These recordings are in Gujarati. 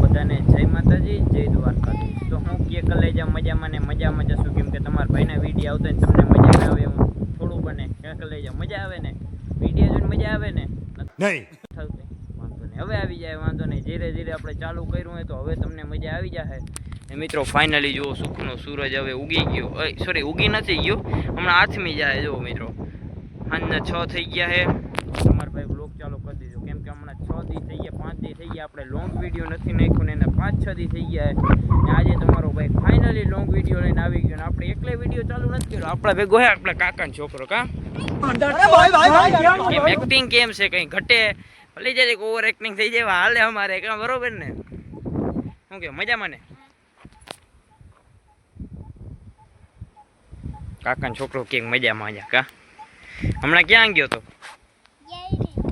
બધાને જય માતાજી જય દ્વારકાધીશ. તો હું કે કલેજા મજામાં ને મજામાં જશું કેમ કે તમારા ભાઈના વીડિયો આવતો ને તમને મજા ના આવે એવું થોડું બને. કે કલેજા મજા આવે ને? વીડિયો જોઈને મજા આવે ને? નહીં. વાંધો નહીં. હવે આવી જાય વાંધો નહીં. ધીરે ધીરે આપણે ચાલુ કર્યું હોય તો હવે તમને મજા આવી જશે મિત્રો ફાઇનલી જુઓ સુખનો સૂરજ હવે ઉગી ગયો. સોરી ઉગી નથી ગયો. હમણાં આથમી જાય જુઓ મિત્રો. સાંજના છ થઈ ગયા છે. તમારા ભાઈ બ્લોગ ચાલુ કરી દીધો. કેમ કે હમણાં છ દી થઈ ગયા પાંચ દી થઈ ગયા. આપણે લોંગ વીડિયો નથી નાખ્યું ને એના પાંચ છ દી થઈ ગયા ને આજે તમારો ભાઈ ફાઇનલી લોંગ વીડિયો લઈને આવી ગયો ને આપણે એકલે વીડિયો ચાલુ નથી કર્યો. આપણા ભેગો હે આપણા કાકાનો છોકરો કા? કેમ એક્ટિંગ કેમ છે કઈ ઘટે? ભલે જાય ઓવર એક્ટિંગ થઈ જાય હાલે અમારે કાં બરોબર ને? શું કે મજામાં ને? કાકાનો છોકરો કે મજામાં મજા કા? હમણાં ક્યાં ગયો તો?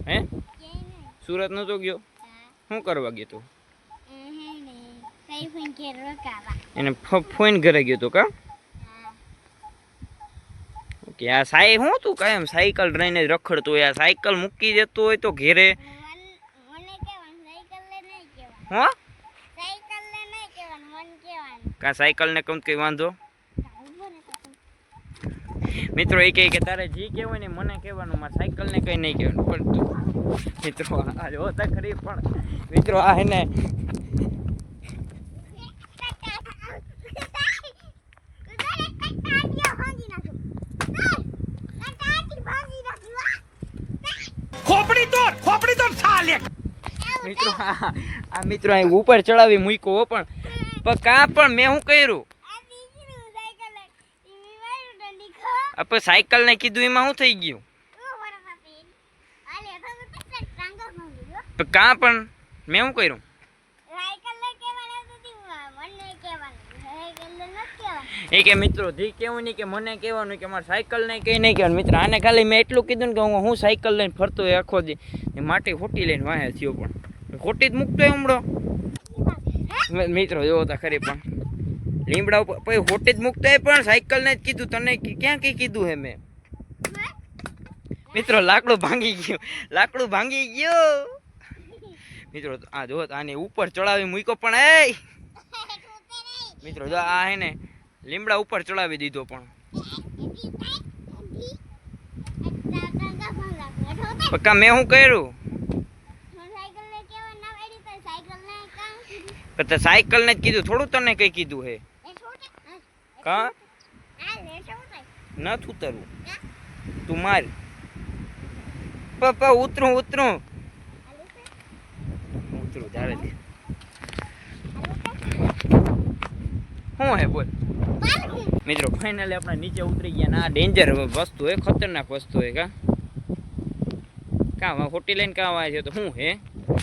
હે? સુરત નતો ગયો? શું કરવા ગયો તો? એને ફોઈન ઘરે ગયો તો કા? ઓકે આ સાઈ હું તું કાયમ સાયકલ રહીને રખડતો હોય આ સાયકલ મૂકી દેતો હોય તો ઘેરે? હા? કા સાયકલ ને કમ કઈ વાંધો? મિત્રો એ કહે કે તારે જી કહેવાય ને મને કહેવાનું મારે સાયકલને કંઈ નહીં કહેવાનું પણ મિત્રો આ જોતા ખરી પણ મિત્રો આ એને ખોપડી તોડ ખોપડી તોડ સાલે. મિત્રો આ આ મિત્રો અહીં ઉપર ચડાવી મૂક્યો પણ પણ કાં પણ મેં શું કર્યું? આ પણ સાયકલ ને કીધું એમાં શું થઈ ગયું? કાં પણ મેં શું કર્યું? એ કે મિત્રો ધી કેવું નહીં કે મને કહેવાનું કે મારે સાયકલ નહીં કંઈ નહીં કહેવાનું. મિત્ર આને ખાલી મેં એટલું કીધું ને કે હું હું સાયકલ લઈને ફરતો હોય આખો દી. માટી ખોટી લઈને વાહે થયો પણ. ખોટી જ મૂકતો હોય હમણો. મિત્રો જોવો તા ખરી પણ. લીમડા ઉપર પછી ખોટી જ મૂકતા પણ સાયકલ ને જ કીધું. તને ક્યાં કઈ કીધું હે મેં મિત્રો લાકડું ભાંગી ગયું. લાકડું ભાંગી ગયું. મિત્રો આ જો આને ઉપર ચડાવી મૂક્યો પણ એ મિત્રો જો આ હે ને લીમડા ઉપર ચડાવી દીધો પણ. પક્કા મેં શું કર્યું? સાયકલ ને જ કીધું. થોડું તને કઈ કીધું હે? કા? નથી ઉતરવું. તું માર. પપ્પા ઉતરું ઉતરું. ઉતરું તારે. શું હે બોલ. મિત્રો ફાઇનલી આપણે નીચે ઉતરી ગયા ને આ ડેન્જર વસ્તુ હે ખતરનાક વસ્તુ હે કા? કા ખોટી લઈને કા વાય છે તો શું હે?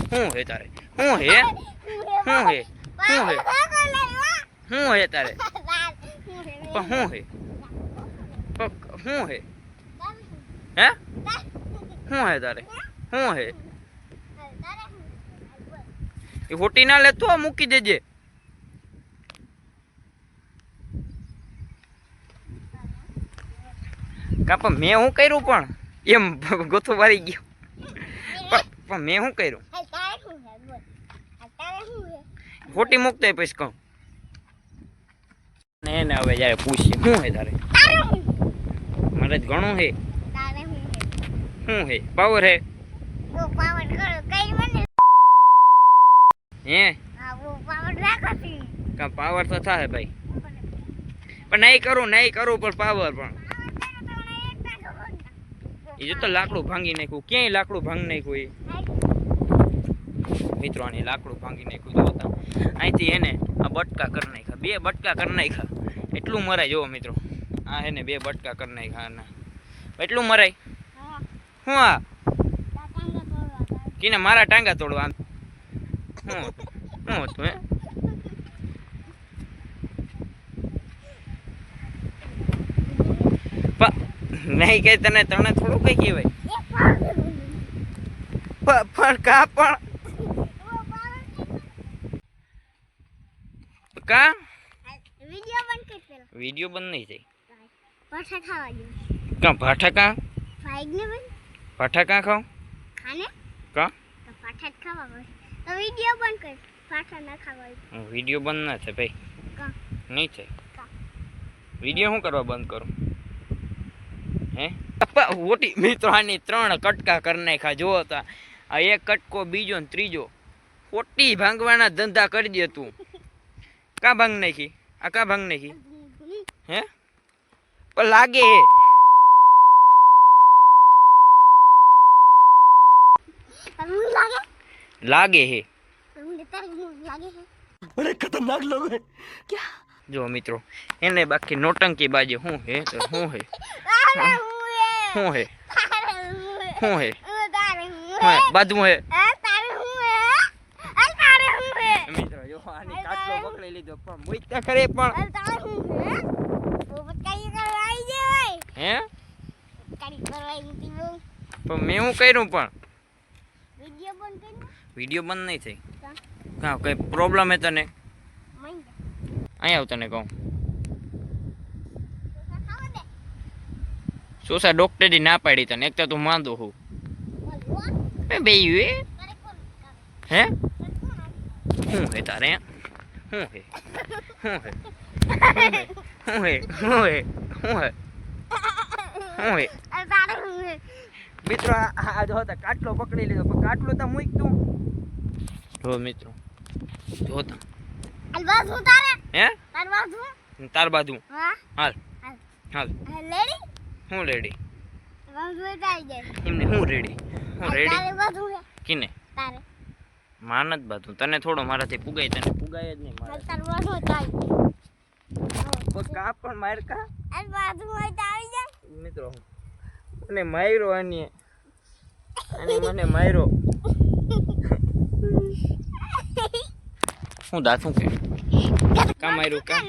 શું હે તારે? શું હે? શું હે શું હે શું હે તારે? પણ શું હે? પણ શું હે? હે? શું હે તારે? શું હે? એ હોટી ના લે તો મૂકી દેજે. કા પણ મેં શું કર્યું પણ? એમ ગોથો મારી ગયો. પણ મેં શું કર્યું? ખોટી મૂકતા પછી કહું. એને હવે જ્યારે પૂછી શું હે તારે. મારે જ ઘણું હે શું હે પાવર હે? હે કા પાવર તો થાય ભાઈ. પણ નહીં કરું નહીં કરું પણ પાવર પણ. એ તો લાકડું ભાંગી નાખ્યું. ક્યાંય લાકડું ભાંગી નાખ્યું મિત્રો આની લાકડું ભાંગી નાખ્યું જોતા અહીંથી એને આ બટકા કરી નાખ્યા. બે બટકા કરી નાખ્યા. એટલું મરાય જોવો મિત્રો. આ એને બે બટકા કરી નાખ્યા એટલું મરાય? હું આ? કીને મારા ટાંગા તોડવા. હું શું હતું, હે? નહીં કઈ તને તને થોડું કઈ કહેવાય? પણ કા પણ? કા વિડિયો બંધ કર પેલા વીડિયો બંધ નહીં થઈ ખાવા કા ભાઠા કા? ફાઈગ ને બંધ પાઠા કાં ખાવ? ખાને? કા? તો પાઠા ખાવા પડે તો વીડિયો બંધ કર. પાઠા ના ખાવા હોય. વીડિયો બંધ ના થાય ભાઈ. કા? નહીં થાય. કા? શું કરવા બંધ કરું? હે? પપ્પા ઓટી મિત્રો આની ત્રણ કટકા કરી નાખ્યા. જુઓ તા આ. એક કટકો બીજો ને ત્રીજો. ખોટી ભાંગવાના ધંધા કરી દે તું. કા ભાંગ નાખી? આ કા ભાંગ નાખી? लागे। लागे है। अरे खतरनाक लोग है। क्या? जो मित्रों इन्हें बाकी नोटंकी बाजी हूँ है तो हूँ है। हूँ। है। हूँ है। हूँ। है बाद हूँ है। હે? પણ મેં હું કર્યું પણ? વીડિયો બંધ કરી વીડિયો બંધ નહીં થઈ. કા? હા કઈ પ્રોબ્લેમ હે તને? અહીંયા આવ તને કહું. સોસા ડોક્ટરી ના પાડી તને એક તો તું માંદો હું. બે બે હે? તારે હે તારે હે તારે? શું હે? હું હે? શું હે? શું હે? શું હે? શું હે મિત્રો આ જો હતા કાટલો પકડી લીધો. પણ કાટલો તો મૂક તું. જો મિત્રો જો તા. આ બસ તારે હે? બસ તાર બાજુ. હા હાલ. હાલ. લેડી હું રેડી એમને હું રેડી હું રેડી કિને? તારે માન જ બાજુ. તને થોડો મારાથી પુગાય તને પુગાય જ નહીં મારે તાર બસ હું તારી કોઈ કા પણ માર કા બસ હું હોય તો આવી મિત્રો મને માર્યો આની. અને મને માર્યો. શું દાતું કે? કા માર્યું કા?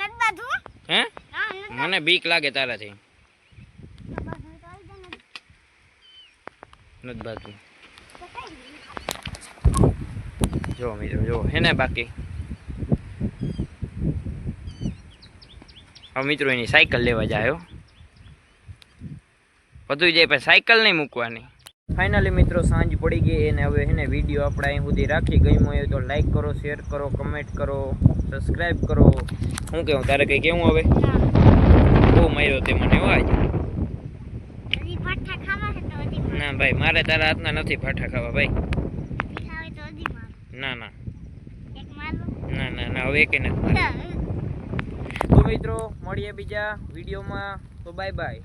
હું? મને બીક લાગે તારાથી. નથી બાતું જો મિત્રો જો. હે ને બાકી? હવે મિત્રો એની સાયકલ લેવા જાય. બધું જાય પણ સાયકલ નહીં મૂકવાની. ફાઇનલી મિત્રો સાંજ પડી ગઈ અને હવે એને વીડિયો આપણે અહીં સુધી રાખી ગમ્યો હોય તો લાઈક કરો શેર કરો કમેન્ટ કરો સબસ્ક્રાઈબ કરો. શું કેવું તારે કંઈ કેવું હવે? બહુ માર્યો તે મને આજે. ના ભાઈ મારે તારા હાથના નથી પાઠા ખાવા ભાઈ. ના ના. ના ના ના હવે કે નથી તો મિત્રો મળીએ બીજા વિડીયોમાં તો બાય બાય